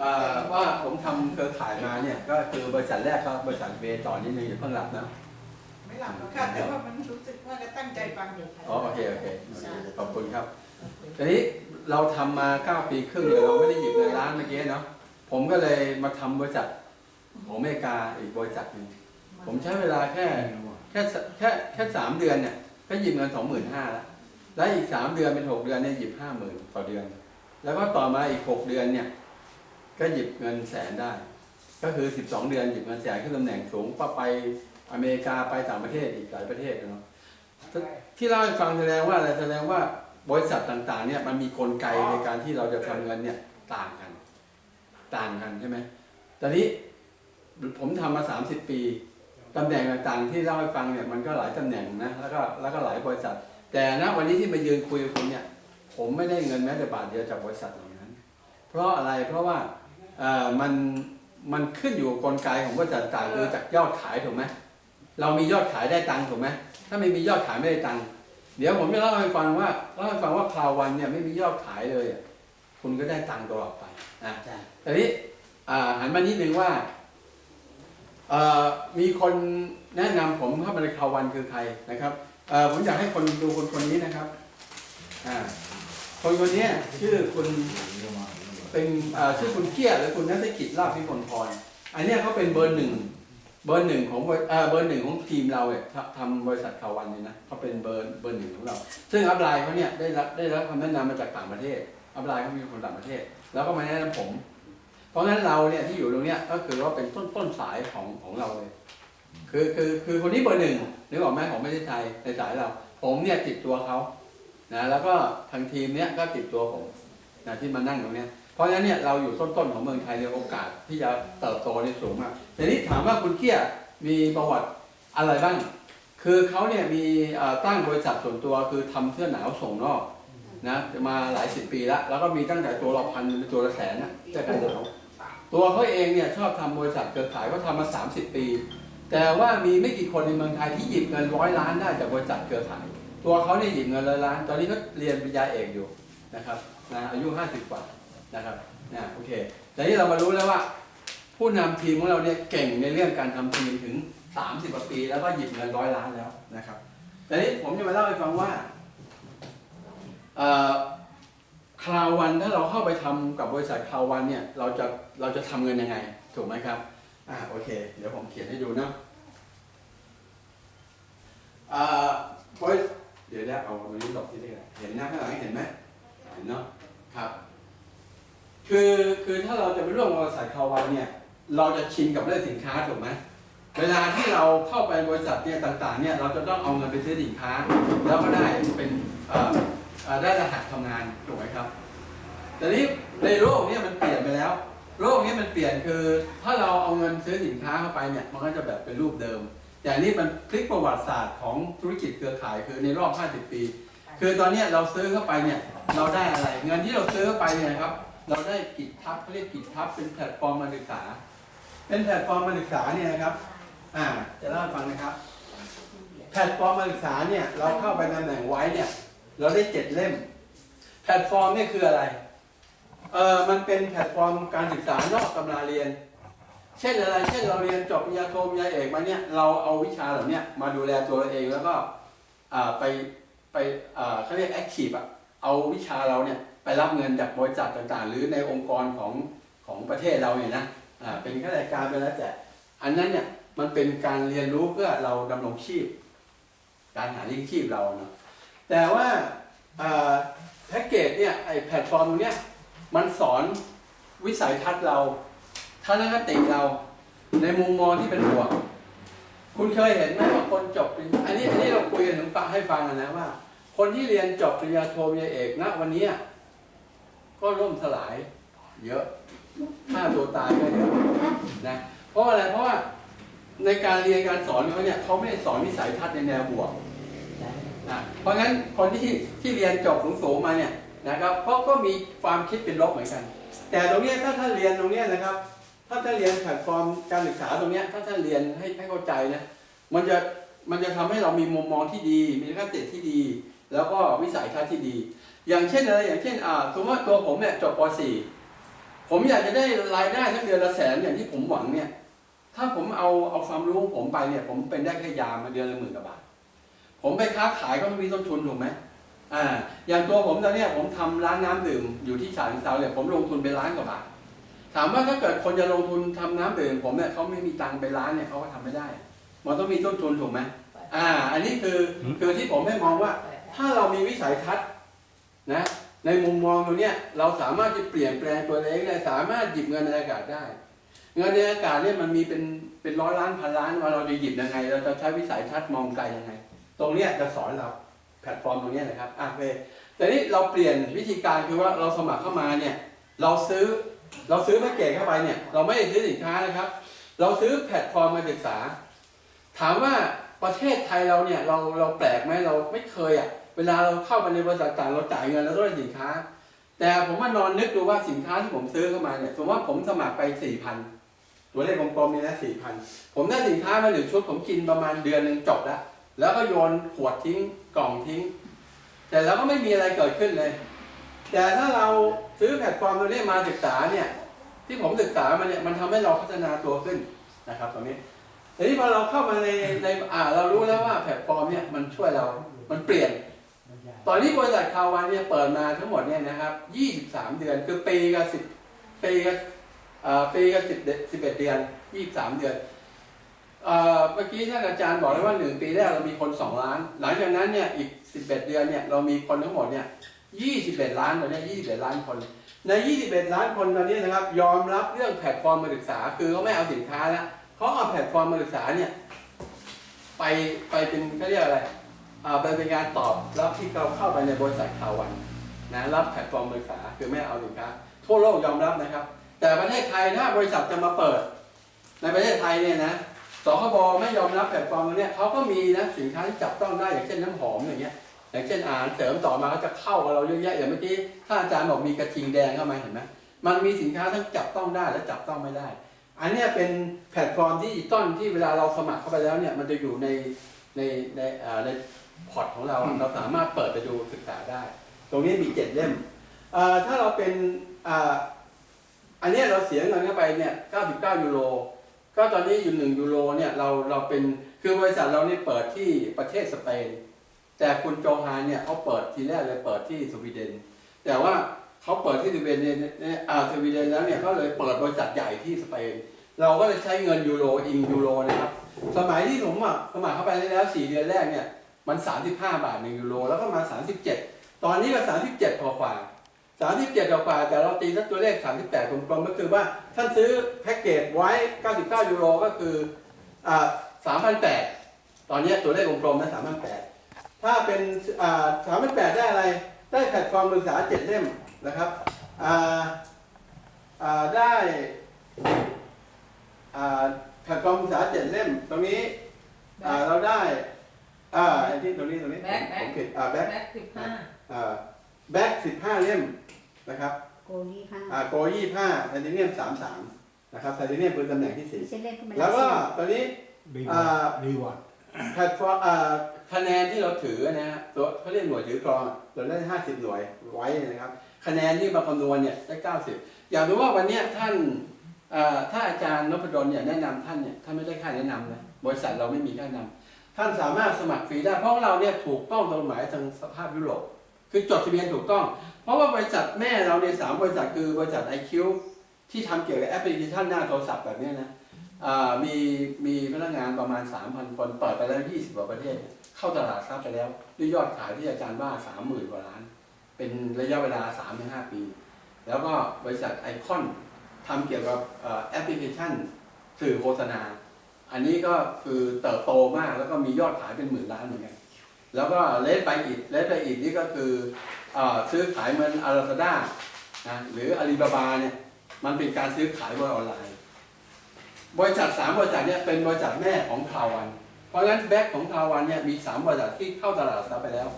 เอ่อว่าผมทำเครือข่ายมาเนี่ย ก็คือบริษัทแรกครับบริษัทเบต่อนิดนึงอย่าเพิ่งหลับนะไม่หลับหรอกค่ะ แต่ว่ามันรู้สึกว่าจะตั้งใจฟังอยู่อ๋อโอเคโอเคขอบคุณครับทีนี้เราทำมา9ปีครึ่งเนี่ยเราไม่ได้หยิบเงินล้านเมื่อกี้เนาะผมก็เลยมาทำบริษัทของอเมริกาอีกบริษัทหนึงผมใช้เวลาแค่แค่สแค่แค่สามเดือนเนี่ยก็หยิบเงินสองหมื่นห้าแล้วแล้วอีกสามเดือนเป็นหกเดือนเนี่ยหยิบห้าหมื่นต่อเดือน แล้วก็ต่อมาอีกหกเดือนเนี่ย ก็หยิบเงินแสนได้ ก็คือ 12 เดือนหยิบเงินแสนขึ้นตำแหน่งสูงก็ไปอเมริกาไปต่างประเทศอีกหลายประเทศเนาะที่เล่าให้ฟังแสดงว่าอะไรแสดงว่าบริษัทต่างๆเนี่ยมันมีกลไกในการที่เราจะทำเงินเนี่ยต่างกัน ต่างกันใช่ไหมตอนนี้ผมทำมา 30 ปีตำแหน่งต่างๆที่เล่าให้ฟังเนี่ยมันก็หลายตำแหน่งนะแล้วก็แล้วก็หลายบริษัท แต่ณวันนี้ที่มายืนคุยกับคุณเนี่ย ผมไม่ได้เงินแม้แต่บาทเดียวจากบริษัทเหล่านั้น เพราะอะไรเพราะว่า มันมันขึ้นอยู่กับกลไกของบริษัทต่างคือจากยอดขายถูกไหมเรามียอดขายได้ตังค์ถูกไหมถ้าไม่มียอดขายไม่ได้ตังค์เดี๋ยวผมจะเล่าให้ฟังว่าเล่าให้ฟังว่าคราววันเนี่ยไม่มียอดขายเลยอะคุณก็ได้ตังค์ตลอดไปนะแต่นี้อ่าหันมานิดนึงว่าเอ่อมีคนแนะนำผมเข้ามาในคราววันคือใครนะครับเอ่อผมอยากให้คนดูคนคนนี้นะครับอ่าคนคนเนี้ยชื่อคุณ เป็นชื่อคุณเกียรติหรือคุณนัทกิจลาภพิมลพรอันนี้เขาเป็นเบอร์หนึ่งเบอร์หนึ่งของเบอร์หนึ่งของทีมเราเนี่ยทำทำบริษัทข่าววันเนี่ยนะเขาเป็นเบอร์เบอร์หนึ่งของเรา ซึ่งอัพไลน์เขาเนี่ยได้รับได้รับคำแนะนำมาจากต่างประเทศอัพไลน์เขามีคนต่างประเทศ แล้วก็มาแนะนำผม เพราะงั้นเราเนี่ยที่อยู่ตรงเนี้ยก็คือว่าเป็นต้นต้นสายของของเราเลยคือคือคือคนนี้เบอร์หนึ่งนึกออกไหมของประเทศไทยในสายเรา ผมเนี่ยติดตัวเขานะแล้วก็ทางทีมเนี้ยก็ติดตัวผมนะที่มานั่งตรงเนี้ย เพราะฉะนั้นเนี่ยเราอยู่ต้นๆของเมืองไทยในโอกาสที่จะเติบโตในสูงมากทีนี้ถามว่าคุณเกี้ยมีประวัติอะไรบ้าง คือเขาเนี่ยมีตั้งบริษัทส่วนตัวคือทำเสื้อหนาวส่งนอกนะมาหลายสิบปีแล้ว แล้วก็มีตั้งแต่ตัวละพันเป็นตัวละแสนนะเสื้อกันหนาวตัวเขาเองเนี่ยชอบทำบริษัทเครือข่ายเขาทำมา 30 ปี แต่ว่ามีไม่กี่คนในเมืองไทยที่หยิบเงินร้อยล้านได้จากบริษัทเครือข่าย ตัวเขาเนี่ยหยิบเงินร้อยล้าน ตอนนี้เขาเรียนปริญญาเอกอยู่นะครับนะอายุ 50กว่า นะครับนะโอเคแต่นี้เรามารู้แล้วว่า ผู้นำทีมของเราเนี่ยเก่งในเรื่องการทำทีมถึง 30กว่าปีแล้วก็หยิบเงินร้อยล้านแล้วนะครับแต่นี้ผมจะมาเล่าให้ฟังว่าคราววันถ้าเราเข้าไปทำกับบริษัทคราววันเนี่ยเราจะเราจะทำเงินยังไง ถูกไหมครับอ่าโอเค เดี๋ยวผมเขียนให้ดูนะอ่าเดี๋ยวได้เอาตรงนี้หลบที่ได้เห็นหน้าข้างหลังเห็นไหมเห็นเนาะครับ คือคือถ้าเราจะไปร่วมบริษัทคาวันเนี่ย เราจะชินกับเรื่องสินค้าถูกไหมเวลาที่เราเข้าไปบริษัทเนี่ยต่างๆเนี่ยเราจะต้องเอาเงินไปซื้อสินค้า แล้วก็ได้เป็นได้รหัสทำงานถูกไหมครับ แต่นี้ในโลกเนี้มันเปลี่ยนไปแล้ว โลกนี้มันเปลี่ยนคือถ้าเราเอาเงินซื้อสินค้าเข้าไปเนี่ยมันก็จะแบบเป็นรูปเดิม แต่นี้มันพลิกประวัติศาสตร์ของธุรกิจเครือข่ายคือในรอบ 50 ปี คือตอนนี้เราซื้อเข้าไปเนี่ยเราได้อะไร เงินที่เราซื้อเข้าไปเนี่ยครับ เราได้กิจทับเขาเรียกกิจทับเป็นแพลตฟอร์มการศึกษา เป็นแพลตฟอร์มการศึกษาเนี่ยนะครับอ่าจะเล่าให้ฟังนะครับ แพลตฟอร์มการศึกษาเนี่ยเราเข้าไปตำแหน่งไว้เนี่ย เราได้เจ็ดเล่ม แพลตฟอร์มเนี่ยคืออะไรเออมันเป็นแพลตฟอร์มการศึกษานอกตำราเรียน เช่นอะไร เช่นเราเรียนจบปริญญาโทปริญญาเอกมาเนี่ยเราเอาวิชาเหล่านี้มาดูแลตัวเราเองแล้วก็อ่าไปไปอ่าเขาเรียกแอคทีฟอะเอาวิชาเราเนี่ย ไปรับเงินจากบริษัทต่างๆ หรือในองค์กรของของประเทศเราเนี่ยนะอ่าเป็นข้าราชการไปแล้วแต่อันนั้นเนี่ยมันเป็นการเรียนรู้เพื่อเราดำรงชีพ การหาเลี้ยงชีพเราเนาะแต่ว่าแพ็กเกจเนี่ยไอแพลตฟอร์มตรงเนี้ยมันสอนวิสัยทัศน์เราทัศนคติเราในมุมมองที่เป็นบวก คุณเคยเห็นไหมว่าคนจบปริญญาอันนี้อันนี้เราคุยกันถึงฟังให้ฟังนนะว่า คนที่เรียนจบปริญญาโทปริญญาเอกณวันนี้ ก็ร่มสลายเยอะฆ่าตัวตายก็เยอะนะเพราะอะไรเพราะว่าในการเรียนการสอนเขาเนี่ยเขาไม่ได้สอนวิสัยทัศน์ในแนวบวกนะเพราะงั้นคนที่ที่เรียนจบสูงๆมาเนี่ยนะครับเขาก็มีความคิดเป็นลบเหมือนกัน แต่ตรงนี้ถ้าท่านเรียนตรงนี้นะครับ ถ้าท่านเรียนแพลตฟอร์มการศึกษาตรงนี้ถ้าท่านเรียนให้ให้เข้าใจนะมันจะมันจะทำให้เรามีมุมมองที่ดี มีทัศนคติที่ดี แล้วก็วิสัยทัศน์ที่ดี อย่างเช่นอะไรอย่างเช่นอ่าสมมติว่าตัวผมเนี่ยจบป .4 ผมอยากจะได้รายได้ทั้งเดือนละแสนอย่างที่ผมหวังเนี่ย ถ้าผมเอาเอาความรู้ของผมไปเนี่ย ผมเป็นได้แค่ยามมาเดือนละหมื่นกว่าบาท ผมไปค้าขายก็ต้องมีต้นทุนถูกไหมอ่า อย่างตัวผมตอนเนี้ยผมทำร้านน้ำดื่มอยู่ที่ฉะเชิงเซาเนี่ยผมลงทุนไปล้านกว่าบาท ถามว่าถ้าเกิดคนจะลงทุนทำน้ำดื่มผมเนี่ยเขาไม่มีตังค์ไปร้านเนี่ยเขาก็ทำไม่ได้ มันต้องมีต้นทุนถูกไหมอ่า อันนี้คือคือที่ผมให้มองว่า ถ้าเรามีวิสัยทัศน์ นะในมุมมองตรงเนี้ยเราสามารถจะเปลี่ยนแปลงตัวเองได้สามารถหยิบเงินในอากาศได้ เงินในอากาศเนี่ยมันมีเป็นเป็นร้อยล้านพันล้านว่าเราจะหยิบยังไง เราจะใช้วิสัยทัศน์มองไกลยังไง ตรงเนี้ยจะสอนเราแพลตฟอร์มตรงนี้นะครับอะโอเคแต่นี้เราเปลี่ยนวิธีการคือว่าเราสมัครเข้ามาเนี่ยเราซื้อเราซื้อแพ็กเกจเข้าไปเนี่ยเราไม่ได้ซื้อสินค้านะครับ เราซื้อแพลตฟอร์มมาศึกษา ถามว่าประเทศไทยเราเนี่ยเราเราแปลกไหมเราไม่เคยอะ เวลาเราเข้ามาในบริษัทต่างเราจ่ายเงินแล้วต้องได้สินค้า แต่ผมมานอนนึกดูว่าสินค้าที่ผมซื้อเข้ามาเนี่ยสมมติว่าผมสมัครไปสี่พันตัวเลขกลมๆนี่นะสี่พันผมได้สินค้ามาหนึ่งชุดผมกินประมาณเดือนหนึ่งจบแล้วแล้วก็โยนขวดทิ้งกล่องทิ้ง แต่แล้วก็ไม่มีอะไรเกิดขึ้นเลย แต่ถ้าเราซื้อแพลตฟอร์มตัวนี้มาศึกษาเนี่ย ที่ผมศึกษามาเนี่ยมันทำให้เราพัฒนาตัวขึ้นนะครับตรงนี้ทีนี้พอเราเข้ามาในในอ่าเรารู้แล้วว่าแพลตฟอร์มเนี่ยมันช่วยเรา มันเปลี่ยน ตอนนี้บริษัทคาวันเนี่ยเปิดมาทั้งหมดเนี่ยนะครับ 23 เดือนคือปีกับ10ปีกับอ่อปีกับ10เดือน11 เดือน 23 เดือนเอ่อเมื่อกี้ท่านอาจารย์บอกแล้วว่า 1 ปีแรกเรามีคน 2 ล้าน หลังจากนั้นเนี่ยอีก 11 เดือนเนี่ยเรามีคนทั้งหมดเนี่ย 21 ล้านตอนเนี้ย21 ล้านคน ใน 21 ล้านคนตอนนี้นะครับยอมรับเรื่องแพลตฟอร์มมาศึกษา คือเขาไม่เอาสินค้าแล้วเขาเอาแพลตฟอร์มมาศึกษาเนี่ยไปไปเป็นเขาเรียกอะไร อ่าเป็นการตอบรับที่เราเข้าไปในบริษัทข่าววันนะรับแพลตฟอร์มบริษัทคือไม่เอาสินค้าทั่วโลกยอมรับนะครับ แต่ประเทศไทยถ้าบริษัทจะมาเปิด ในประเทศไทยเนี่ยนะสคบไม่ยอมรับแพลตฟอร์มตรงเนี้ยเขาก็มีนะสินค้าที่จับต้องได้อย่างเช่นน้ำหอมอย่างเงี้ยอย่างเช่นอาหารเสริมต่อมาก็จะเข้ากับเราเยอะแยะอย่างเมื่อกี้ท่านอาจารย์บอกมีกระทิงแดงเข้ามาเห็นไหมมันมีสินค้าทั้งจับต้องได้และจับต้องไม่ได้ อันเนี้ยเป็นแพลตฟอร์มที่ดิจิตอลที่เวลาเราสมัครเข้าไปแล้วเนี่ยมันจะอยู่ในในในอ่าใน พอร์ตของเราเราสามารถเปิดไปดูศึกษาได้ ตรงนี้มีเจ็ดเล่มเอ่อถ้าเราเป็นอ่าอันเนี้ยเราเสียเงินเข้าไปเนี่ย99ยูโรก็ตอนนี้อยู่1ยูโรเนี่ยเราเราเป็นคือบริษัทเราเนี่ยเปิดที่ประเทศสเปน แต่คุณโจฮานเนี่ยเขาเปิดทีแรกเลยเปิดที่สวีเดน แต่ว่าเขาเปิดที่สวีเดนเนี่ยอ่าสวีเดนแล้วเนี่ยเขาเลยเปิดบริษัทใหญ่ที่สเปน เราก็เลยใช้เงินยูโรอิงยูโรนะครับ สมัยที่ผมอะสมัครเข้าไปได้แล้ว4เดือนแรกเนี่ย มัน 35 บาท1ยูโรแล้วก็มา 37 ตอนนี้ก็ 37กว่ากว่า37กว่ากว่าแต่เราตีสักตัวเลข 38กลมๆก็คือว่าท่านซื้อแพ็กเกจไว้ 99 ยูโรก็คืออ่า3,800 ตอนนี้ตัวเลขกลมๆนะ3,800 ถ้าเป็นอ่า3,800 ได้อะไร ได้แพลตฟอร์มมือสา7 เล่มนะครับอ่าอ่าได้อ่าแพลตฟอร์มมือสา7 เล่ม ตรงนี้อ่าเราได้ ที่ตรงนี้ตรงนี้แบ็คแบ็คผมผิดอ่าแบ็คแบ็คสิบห้าอ่าแบ็คสิบห้าเล่มนะครับโกยี่ห้าอ่าโกยี่ห้าไทเทเนียมสามสามนะครับไทเทเนียมเป็นตำแหน่งที่สี่ไม่ใช่เล่นขึ้นมาแล้วก็ตอนนี้รีวอ่อร์าดรีวอร์ดแพลตฟอร์มอ่าคะแนนที่เราถือนะฮะตัวเขาเรียกหน่วยถือกรองอะเราได้ห้าสิบหน่วยไว้นะครับ คะแนนที่มาคำนวณเนี่ยได้เก้าสิบอยากรู้ว่าวันเนี้ยท่านอ่าถ้าอาจารย์นพดลเนี่ยแนะนำท่านเนี่ยท่านไม่ได้ค่าแนะนำนะบริษัทเราไม่มีค่าแนะนำ ท่านสามารถสมัครฟรีได้ เพราะเราเนี่ยถูกต้องตามกฎหมายทางสภาพยุโรปคือจดทะเบียนถูกต้อง เพราะว่าบริษัทแม่เราในยสามบริษัทคือบริษัท IQ ที่ทำเกี่ยวกับแอปพลิเคชันหน้าโทรศัพท์แบบนี้นะมีมีพนักงานประมาณ 3,000 คนเปิดไปแล้ว 20กว่าประเทศ เข้าตลาดทรัพย์ไปแล้วด้วยยอดขายที่อาจารย์ว่า 30,000 กว่าล้าน เป็นระยะเวลา 3-5 ปี แล้วก็บริษัทไอคอนทำเกี่ยวกับแอปพลิเคชันสื่อโฆษณา อันนี้ก็คือเติบโตมากแล้วก็มียอดขายเป็นหมื่นล้านเหมือนกัน แล้วก็เลสไปอีกเลสไปอีกนี่ก็คืออซื้อขายเหมันอาราซาด้านะหรืออาลีบาบาเนี่ยมันเป็นการซื้อขายบนออนไลน์ บริษัทสามบริษัทเนี่ยเป็นบริษัทแม่ของคาวัน เพราะฉะนั้นแบ็กของคาวันเนี่ยมีสามบริษัทที่เข้าตลาดหลักทรัพย์ไปแล้ว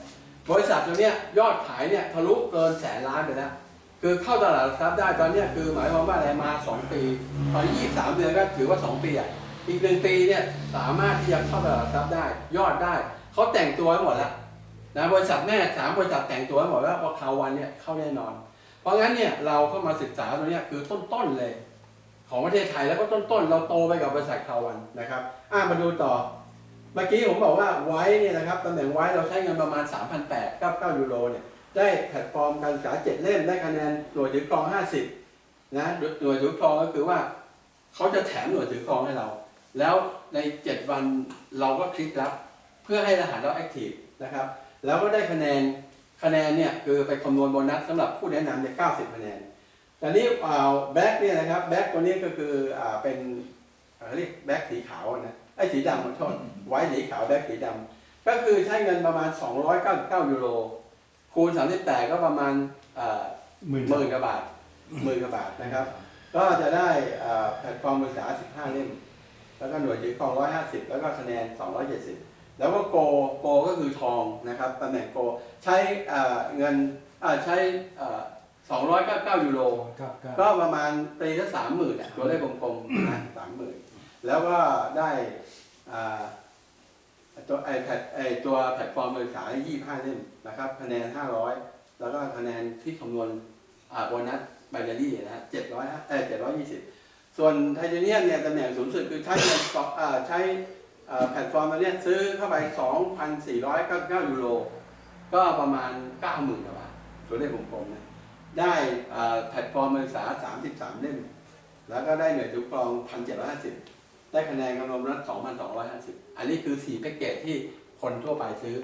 บริษัทตัวเนี้ยยอดขายเนี่ยทะลุเกินแสนล้านไปแล้วคือเข้าตลาดหลักทรัพย์ได้ตอนเนี้ยคือหมายความว่าอะไรมาสองปีตอนยี่สามเดือนก็ถือว่าสองปีอะ อีกหนึ่งปีเนี่ยสามารถที่จะเข้าตลาดหลักทรัพย์ได้ ยอดได้เขาแต่งตัวไว้หมดแล้วนะบริษัทแม่สามบริษัทแต่งตัวไว้หมดแล้วพอคาวันเนี่ยเข้าแน่นอน เพราะงั้นเนี่ยเราเข้ามาศึกษาตัวเนี้ยคือต้นๆเลย ของประเทศไทยแล้วก็ต้นๆเราโตไปกับบริษัทคาวันนะครับอ่ามาดูต่อเมื่อกี้ผมบอกว่าไว้เนี่ยนะครับตำแหน่งไว้เราใช้เงินประมาณ 3,800 99 ยูโรเนี่ยได้แพลตฟอร์มการศึกษา7เล่มได้คะแนนหน่วยถือครอง 50นะหน่วยถือครองก็คือว่าเขาจะแถมหน่วยถือครองให้เรา แล้วใน 7 วันเราก็คลิกรับเพื่อให้รหัสเราแอคทีฟนะครับ แล้วก็ได้คะแนนคะแนนเนี่ยคือไปคำนวณโบนัสสำหรับผู้แนะนำเนี่ย90 คะแนน แต่นี้แบ็กเนี่ยนะครับแบ็กตัวนี้ก็คืออ่าเป็นอ่าเรียกแบ็กสีขาวอะนะไอ้สีดำขอโทษไว้สีขาวแบ็กสีดำก็คือใช้เงินประมาณ 299 ยูโรคูณ38ก็ประมาณอ่าหมื่นหมื่นกว่าบาทหมื่นกว่าบาทนะครับ ก็จะได้อ่าแพลตฟอร์มภาษา 15 เล่ม แล้วก็หน่วยถือครอง 150 แล้วก็คะแนน 270 แล้วก็โกโกก็คือทองนะครับตำแหน่งโกใช้อ่าเงินอ่าใช้อ่า299 ยูโรครับครับก็ประมาณตีละสามหมื่นตัวเลขกลมๆนะสามหมื่นแล้วก็ได้อ่าตัวไอแพดไอตัวแพลตฟอร์มศึกษายี่ห้าเล่มนะครับ คะแนนห้าร้อยแล้วก็คะแนนที่คำนวณอ่าโบนัสไบนารี่นะฮะเจ็ดร้อยเออเจ็ดร้อยยี่ ส่วนไทเทเนียมเนี่ยตำแหน่งสูงสุดคือใช้เงินต่ออ่าใช้แพลตฟอร์มอันเนี้ยซื้อเข้าไป 2,499 ยูโร ก็ประมาณ 90,000กว่าบาทตัวเลขกลมๆนะได้แพลตฟอร์มศึกษา 33 เล่ม แล้วก็ได้หน่วยถือครอง 1,750 ได้คะแนนกำลังรัฐ2,250 อันนี้คือ 4 แพ็กเกจที่คนทั่วไปซื้อ